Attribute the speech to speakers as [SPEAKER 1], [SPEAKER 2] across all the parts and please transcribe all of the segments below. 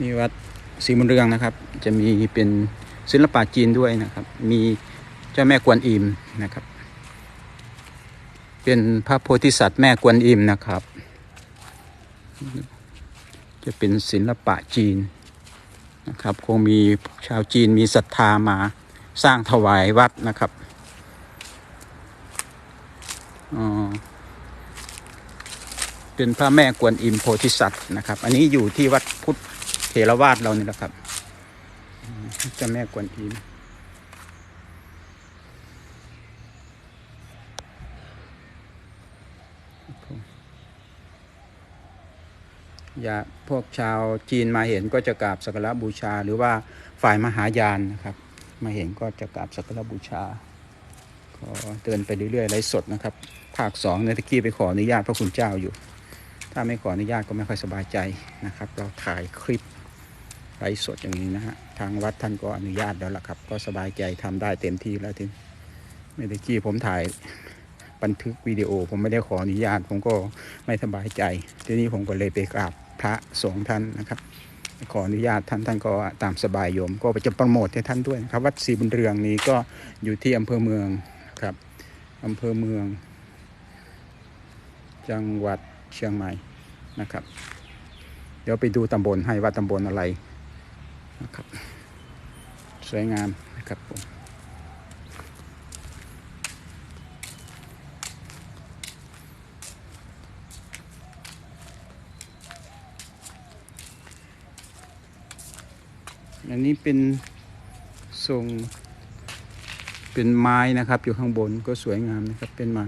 [SPEAKER 1] นี่วัดศรีมุนเรืองนะครับ จะมีเป็นศิลปะจีนด้วยนะครับ มีเจ้าแม่กวนอิมนะครับ เป็นพระโพธิสัตว์แม่กวนอิมนะครับ จะเป็นศิลปะจีนนะครับ คงมีชาวจีนมีศรัทธามาสร้างถวายวัดนะครับอ๋อเป็นพระแม่กวนอิมโพธิสัตว์นะครับ อันนี้อยู่ที่วัดพุทธ เถรวาทเรานี่แหละครับเจ้าแม่กวนอิมอย่าพวกชาวจีนมาเห็นก็จะกราบสักการะบูชา หรือว่าฝ่ายมหายานนะครับ มาเห็นก็จะกราบสักการะบูชาก็เดินไปเรื่อยๆไลฟ์สดนะครับ ภาคสองเนตะกี้ไปขออนุญาตพระคุณเจ้าอยู่ ถ้าไม่ขออนุญาตก็ไม่ค่อยสบายใจนะครับ เราถ่ายคลิป ไลฟ์สดอย่างนี้นะฮะ ทางวัดท่านก็อนุญาตแล้วล่ะครับ ก็สบายใจทำได้เต็มที่แล้วทีเมื่อกี้ผมถ่ายบันทึกวิดีโอ ผมไม่ได้ขออนุญาต ผมก็ไม่สบายใจ ทีนี้ผมก็เลยไปกราบพระสงฆ์ท่านนะครับ ขออนุญาตท่านท่านก็ตามสบายโยม ก็ไปจะโปรโมทให้ท่านด้วยนะครับ วัดศรีบุญเรืองนี้ก็อยู่ที่อำเภอเมืองครับอำเภอเมือง จังหวัดเชียงใหม่นะครับ เดี๋ยวไปดูตำบลให้ว่าตำบลอะไร นะครับสวยงามนะครับผมอันนี้เป็นทรงเป็นไม้นะครับ อยู่ข้างบนก็สวยงามนะครับเป็นไม้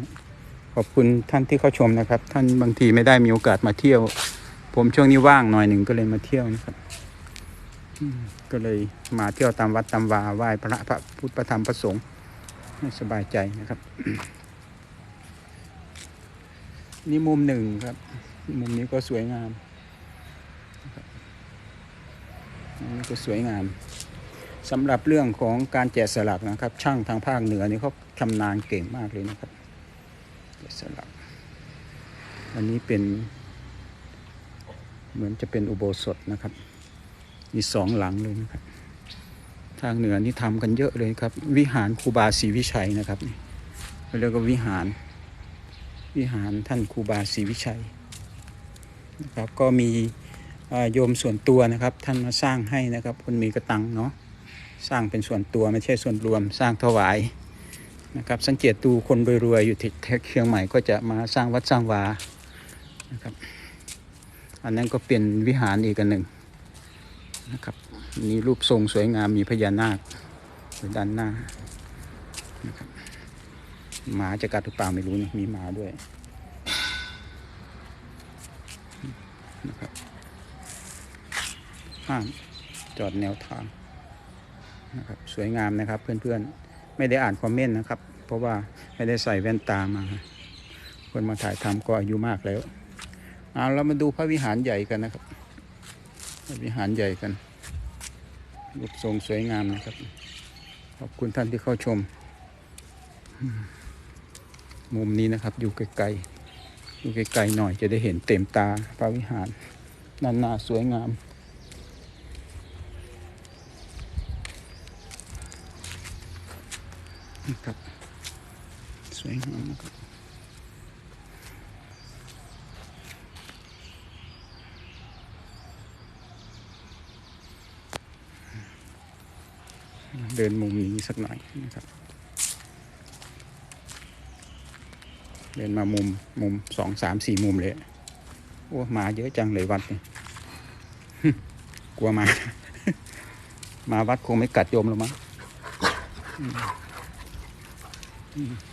[SPEAKER 1] ขอบคุณท่านที่เข้าชมนะครับ ท่านบางทีไม่ได้มีโอกาสมาเที่ยว ผมช่วงนี้ว่างหน่อยหนึ่งก็เลยมาเที่ยวนะครับ ก็เลยมาเที่ยวตามวัดตามวาไหว้พระพระพุทธพระธรรมพระสงฆ์ให้สบายใจนะครับ นี่มุมหนึ่งครับ มุมนี้ก็สวยงามนนี้ก็สวยงามสำหรับเรื่องของการแกะสลักนะครับ ช่างทางภาคเหนือนี่เขาชำนาญเก่งมากเลยนะครับแกะสลัก อันนี้เป็น เหมือนจะเป็นอุโบสถนะครับ มีสองหลังเลยนะครับ ทางเหนือนี่ทำกันเยอะเลยครับ วิหารครูบาศรีวิชัยนะครับนี่เรียกว่าวิหาร วิหารท่านครูบาศรีวิชัยนะครับก็มีโยมส่วนตัวนะครับ ท่านมาสร้างให้นะครับคนมีกระตังเนาะสร้างเป็นส่วนตัวไม่ใช่ส่วนรวมสร้างถวายนะครับสังเกตดูคนรวยๆอยู่ที่เชียงใหม่ก็จะมาสร้างวัดสร้างวานะครับอันนั้นก็เป็นวิหารอีกอันหนึ่ง นะครับมีรูปทรงสวยงามมีพญานาคอยู่ด้านหน้านะครับหมาจะกัดหรือเปล่าไม่รู้นะมีหมาด้วยนะครับห้ามจอดแนวทางนะครับสวยงามนะครับเพื่อนๆ ไม่ได้อ่านคอมเมนต์นะครับ เพราะว่าไม่ได้ใส่แว่นตามา คนมาถ่ายทำก็อายุมากแล้วเอาเรามาดูพระวิหารใหญ่กันนะครับ วิหารใหญ่กัน รูปทรงสวยงามนะครับ ขอบคุณท่านที่เข้าชม มุมนี้นะครับ อยู่ไกลๆอยู่ไกลๆหน่อยจะได้เห็นเต็มตาพระวิหารด้านาสวยงามนะครับ สวยงามนะครับ เดินมุมนี้สักหน่อยนะครับ เดินมามุมมุมสองสามสี่มุมเลยโอ้มาเยอะจังเลยวัดเนี่ยกลัวมา มาวัดคงไม่กัดโยมหรอกมั้ง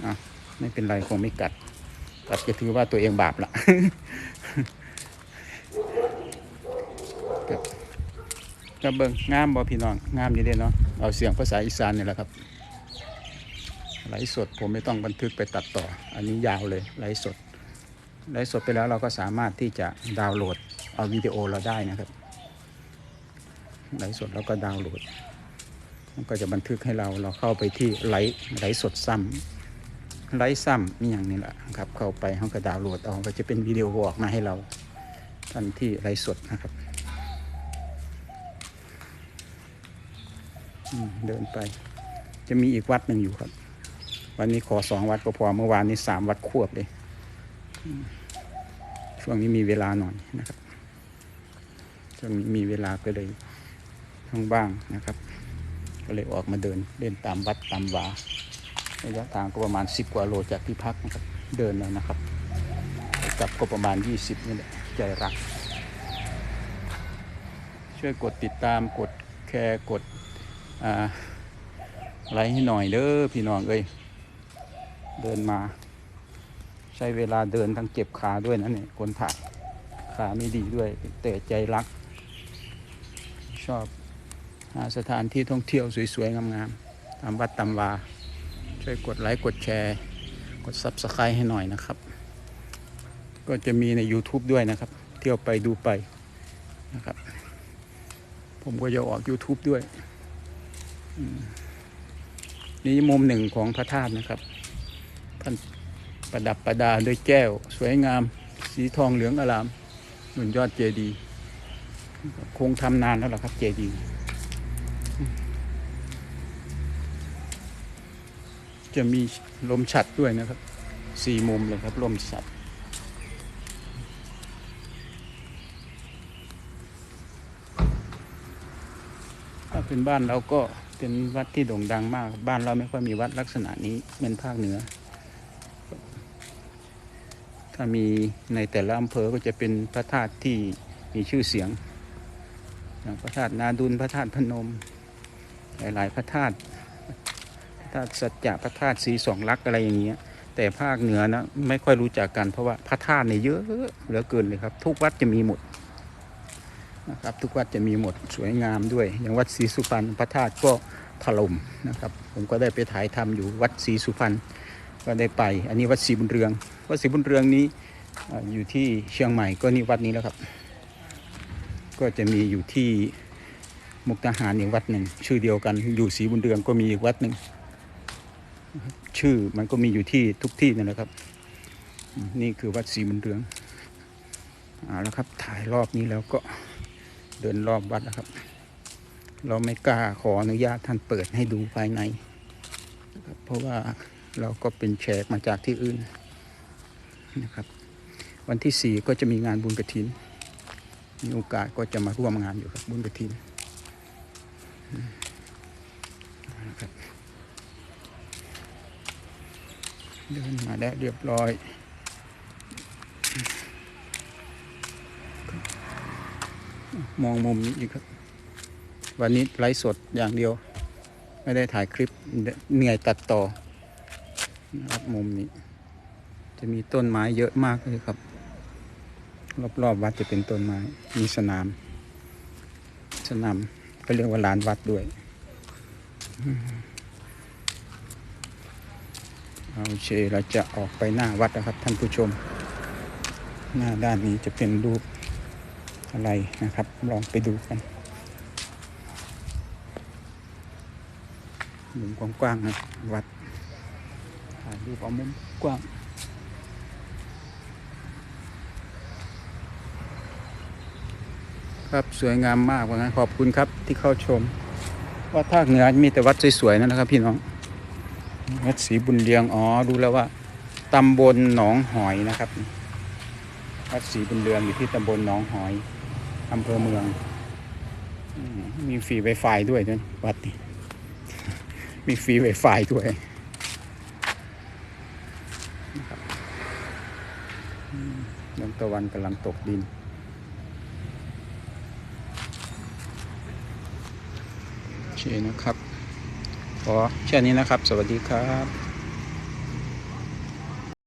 [SPEAKER 1] อะไม่เป็นไรคงไม่กัด กัดจะถือว่าตัวเองบาปละ ครับก็เบิ่งงามบ่พี่น้องงามอยู่เด้เนาะเอาเสียงภาษาอีสานนี่แหละครับไลฟ์สดผมไม่ต้องบันทึกไปตัดต่อ อันนี้ยาวเลยไลฟ์สดไลฟ์สดไปแล้วเราก็สามารถที่จะดาวน์โหลด เอาวิดีโอเราได้นะครับไลฟ์สดแล้วก็ดาวน์โหลด มันก็จะบันทึกให้เราเราเข้าไปที่ไลฟ์ไลฟ์สดซ้ำไลฟ์ซ้ำนี่อย่างนี้แหละครับ เข้าไปเขาก็ดาวน์โหลดเอาก็จะเป็นวิดีโอออกมาให้เราทันที่ไลฟ์สดนะครับ อืม เดินไป จะมีอีกวัดหนึ่งอยู่ครับ วันนี้ขอสองวัดก็พอเมื่อวานนี้สามวัดควบเลย ช่วงนี้มีเวลาหน่อยนะครับช่วงนี้มีเวลาก็เลยทั้งบ้างนะครับ ก็เลยออกมาเดินเล่นตามวัดตามวาระยะทางก็ประมาณ10กว่าโลจากที่พักนะครับเดินเลยนะครับกลับก็ประมาณ 20นี่แหละใจรัก ช่วยกดติดตามกดแชร์กด อ่าไลให้หน่อยเด้อพี่น้องเอ้ยเดินมา ใช้เวลาเดินทั้งเจ็บขาด้วยนะเนี่ยคนถ่ายขาไม่ดีด้วย แต่ใจรัก ชอบหาสถานที่ท่องเที่ยวสวยๆ งามๆตามวัดตามวา ช่วยกดไลค์กดแชร์ กด Subscribe ให้หน่อยนะครับ ก็จะมีใน YouTube ด้วยนะครับ เที่ยวไปดูไปนะครับ ผมก็จะออก YouTube ด้วย นี่มุมหนึ่งของพระธาตุนะครับท่านประดับประดาด้วยแก้ว สวยงาม สีทองเหลืองอลามบนยอดเจดีย์คงทำนานแล้วล่ะครับเจดีย์จะมีลมฉัดด้วยนะครับสี่มุมเลยครับลมฉัดถ้าเป็นบ้านเราก็ เป็นวัดที่โด่งดังมาก บ้านเราไม่ค่อยมีวัดลักษณะนี้เป็นภาคเหนือ ถ้ามีในแต่ละอำเภอก็จะเป็นพระธาตุที่มีชื่อเสียงอย่างพระธาตุนาดุลพระธาตุพนม หลาย ๆ พระธาตุพระธาตุสัจจะพระธาตุสีสองลักษณ์อะไรอย่างเงี้ยแต่ภาคเหนือนะไม่ค่อยรู้จักกันเพราะว่าพระธาตุเนี่ยเยอะเหลือเกินเลยครับ ทุกวัดจะมีหมด นะครับทุกวัดจะมีหมดสวยงามด้วย อย่างวัดศรีสุพรรณพระธาตุก็ถล่มนะครับ ผมก็ได้ไปถ่ายทำอยู่วัดศรีสุพรรณก็ได้ไป อันนี้วัดศรีบุญเรืองวัดศรีบุญเรืองนี้อยู่ที่เชียงใหม่ก็นี่วัดนี้แล้วครับ ก็จะมีอยู่ที่มุกดาหารอีกวัดหนึ่งชื่อเดียวกันอยู่ศรีบุญเรืองก็มีอีกวัดหนึ่งชื่อมันก็มีอยู่ที่ทุกที่นั่นแหละครับ นี่คือวัดศรีบุญเรืองเอาละครับถ่ายรอบนี้แล้วก็ เดินรอบวัดแล้วครับ เราไม่กล้าขออนุญาตท่านเปิดให้ดูภายในนะครับเพราะว่าเราก็เป็นแขกมาจากที่อื่นนะครับ วันที่สี่ก็จะมีงานบุญกระถิน มีโอกาสก็จะมาร่วมงานอยู่ครับบุญกระถินนะครับเดินมาได้เรียบร้อย มองมุมนี้ครับ วันนี้ไลฟ์สดอย่างเดียว ไม่ได้ถ่ายคลิปเหนื่อยตัดต่อนะครับมุมนี้ จะมีต้นไม้เยอะมากเลยครับ รอบๆวัดจะเป็นต้นไม้มีสนาม สนามก็เรียกว่าลานวัดด้วยเอาโอเคเราจะออกไปหน้าวัดนะครับท่านผู้ชม หน้าด้านนี้จะเป็นรูป อะไรนะครับ ลองไปดูกันมุมกว้างๆนะวัดถ่ายรูปเอามุมกว้างครับสวยงามมากว่างั้นขอบคุณครับที่เข้าชมวัดภาคเหนือมีแต่วัดสวยๆนั่นนะครับ พี่น้องวัดศรีบุญเรียงอ๋อรู้แล้วว่าตำบลหนองหอยนะครับวัดศรีบุญเรืองอยู่ที่ตำบลหนองหอย อำเภอเมืองมีฟรีไวไฟด้วยด้วยวัดนี้มีฟรีไวไฟด้วยนะครับอืมดวงตะวันกำลังตกดิน โอเคนะครับ ขอแค่นี้นะครับ สวัสดีครับ